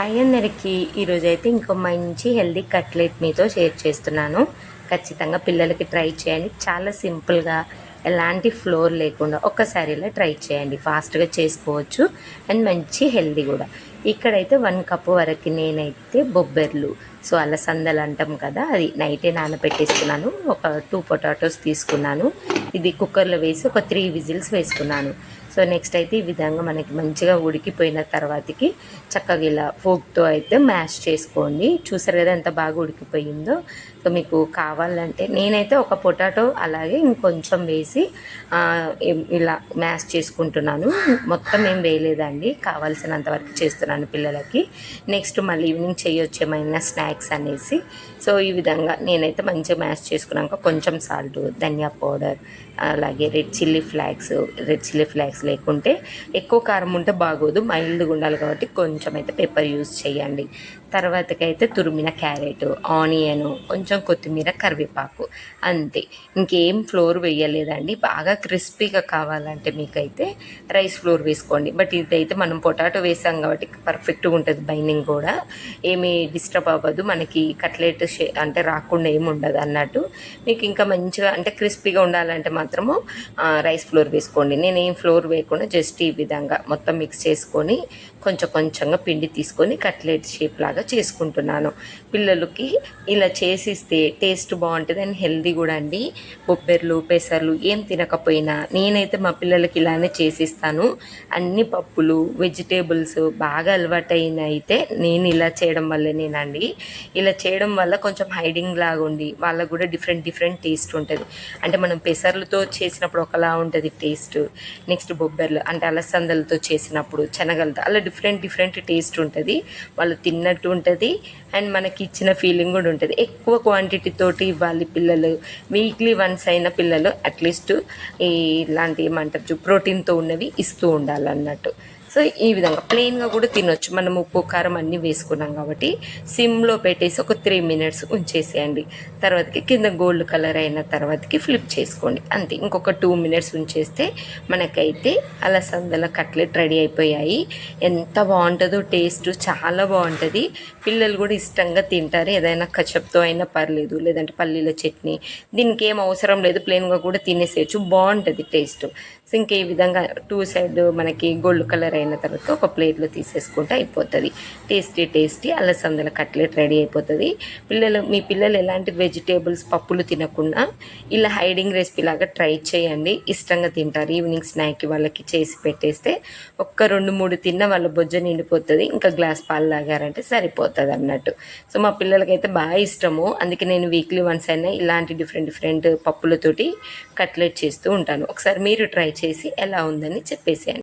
Hi అందరికీ ఈరోజు అయితే ఇంకో మంచి హెల్దీ కట్లెట్ మీతో షేర్ చేస్తున్నాను. ఖచ్చితంగా పిల్లలకి ట్రై చేయండి. చాలా సింపుల్గా ఎలాంటి ఫ్లోర్ లేకుండా ఒక్కసారి ఇలా ట్రై చేయండి. ఫాస్ట్గా చేసుకోవచ్చు. అండ్ మంచి హెల్దీ కూడా. ఇక్కడైతే వన్ కప్ వరకు నేనైతే బొబ్బెర్లు సో అలసందలు అంటాం కదా అది నైటే నానబెట్టేసుకున్నాను. ఒక టూ పొటాటోస్ తీసుకున్నాను. ఇది కుక్కర్లో వేసి ఒక త్రీ విజిల్స్ వేసుకున్నాను. సో నెక్స్ట్ అయితే ఈ విధంగా మనకి మంచిగా ఉడికిపోయిన తర్వాతకి చక్కగా ఇలా ఫోక్తో అయితే మ్యాష్ చేసుకోండి. చూసారు కదా ఎంత బాగా ఉడికిపోయిందో. సో మీకు కావాలంటే నేనైతే ఒక పొటాటో అలాగే ఇంకొంచెం వేసి ఇలా మ్యాష్ చేసుకుంటున్నాను. మొత్తం ఏం వేయలేదండి. కావాల్సినంత వరకు చేస్తున్నాను పిల్లలకి. నెక్స్ట్ మళ్ళీ ఈవినింగ్ చేయొచ్చు ఏమైనా స్నాక్స్ అనేసి. సో ఈ విధంగా నేనైతే మంచిగా మ్యాష్ చేసుకున్నాక కొంచెం సాల్ట్ ధనియా పౌడర్ అలాగే red chilli flakes red chilli flakes లేకుంటే ఎక్కువ కారం ఉంటే బాగోదు. మైల్డ్గా ఉండాలి కాబట్టి కొంచెం అయితే పెప్పర్ యూస్ చేయండి. తర్వాతకైతే తురిమిన క్యారెట్ ఆనియను కొంచెం కొత్తిమీర కరివేపాకు అంతే. ఇంకేం ఫ్లోర్ వేయలేదండి. బాగా క్రిస్పీగా కావాలంటే మీకైతే రైస్ ఫ్లోర్ వేసుకోండి. బట్ ఇదైతే మనం పొటాటో వేసాం కాబట్టి పర్ఫెక్ట్గా ఉంటుంది బైండింగ్ కూడా. ఏమీ డిస్టర్బ్ అవ్వదు. మనకి కట్లెట్ షే అంటే రాకుండా ఏమి ఉండదు అన్నట్టు. మీకు ఇంకా మంచిగా అంటే క్రిస్పీగా ఉండాలంటే మాత్రము రైస్ ఫ్లోర్ వేసుకోండి. నేను ఏం ఫ్లోర్ వేయకుండా జస్ట్ ఈ విధంగా మొత్తం మిక్స్ చేసుకొని కొంచెం కొంచెంగా పిండి తీసుకొని కట్లెట్ షేప్ లాగా చేసుకుంటున్నాను. పిల్లలకి ఇలా చేసిస్తే టేస్ట్ బాగుంటుంది అండ్ హెల్దీ కూడా అండి. బొబ్బెర్లు పెసర్లు ఏం తినకపోయినా నేనైతే మా పిల్లలకి ఇలానే చేసిస్తాను. అన్ని పప్పులు వెజిటేబుల్స్ బాగా అలవాటైన అయితే నేను ఇలా చేయడం వల్లనేనండి ఇలా చేయడం వల్ల కొంచెం హైడింగ్ లాగా ఉండి వాళ్ళకు కూడా డిఫరెంట్ డిఫరెంట్ టేస్ట్ ఉంటుంది. అంటే మనం పెసర్లతో చేసినప్పుడు ఒకలా ఉంటుంది టేస్ట్. నెక్స్ట్ బొబ్బెర్లు అంటే అలసందలతో చేసినప్పుడు శనగలతో అలా డిఫరెంట్ డిఫరెంట్ టేస్ట్ ఉంటుంది. వాళ్ళు తిన్నట్టు ఉంటుంది. అండ్ మనకి ఇచ్చిన ఫీలింగ్ కూడా ఉంటుంది. ఎక్కువ క్వాంటిటీ తోటి ఇవ్వాలి పిల్లలు. వీక్లీ వన్స్ అయిన పిల్లలు అట్లీస్ట్ ఇలాంటి ఏమంటారు ప్రోటీన్తో ఉన్నవి ఇస్తూ ఉండాలన్నట్టు. సో ఈ విధంగా ప్లెయిన్గా కూడా తినొచ్చు. మనం ఉప్పు కారం అన్నీ వేసుకున్నాం కాబట్టి సిమ్లో పెట్టేసి ఒక త్రీ మినిట్స్ ఉంచేసేయండి. తర్వాతకి కింద గోల్డ్ కలర్ అయిన తర్వాతకి ఫ్లిప్ చేసుకోండి. అంతే. ఇంకొక టూ మినిట్స్ ఉంచేస్తే మనకైతే అలసందల కట్లెట్ రెడీ అయిపోయాయి. ఎంత బాగుంటుందో టేస్ట్ చాలా బాగుంటుంది. పిల్లలు కూడా ఇష్టంగా తింటారు. ఏదైనా కచప్తో అయినా పర్లేదు. లేదంటే పల్లీల చట్నీ. దీనికి ఏం అవసరం లేదు. ప్లెయిన్గా కూడా తినేసేయచ్చు. బాగుంటుంది టేస్ట్ సో ఇంకా ఈ విధంగా టూ సైడ్ మనకి గోల్డ్ కలర్ అయిన తర్వాత ఒక ప్లేట్లో తీసేసుకుంటే అయిపోతుంది. టేస్టీ టేస్టీ అలసందల కట్లెట్ రెడీ అయిపోతుంది. పిల్లలు మీ పిల్లలు ఎలాంటి వెజిటేబుల్స్ పప్పులు తినకుండా ఇలా హైడింగ్ రెసిపీ లాగా ట్రై చేయండి. ఇష్టంగా తింటారు. ఈవినింగ్ స్నాక్ వాళ్ళకి చేసి పెట్టేస్తే ఒక్క రెండు మూడు తిన్న వాళ్ళ బొజ్జ నిండిపోతుంది. ఇంకా గ్లాస్ పాలు తాగారంటే సరిపోతుంది అన్నట్టు. సో మా పిల్లలకైతే బాగా ఇష్టము. అందుకే నేను వీక్లీ వన్స్ అయినా ఇలాంటి డిఫరెంట్ డిఫరెంట్ పప్పులతోటి కట్లెట్ చేస్తూ ఉంటాను. ఒకసారి మీరు ట్రై చేసి ఎలా ఉందని చెప్పేసేయండి.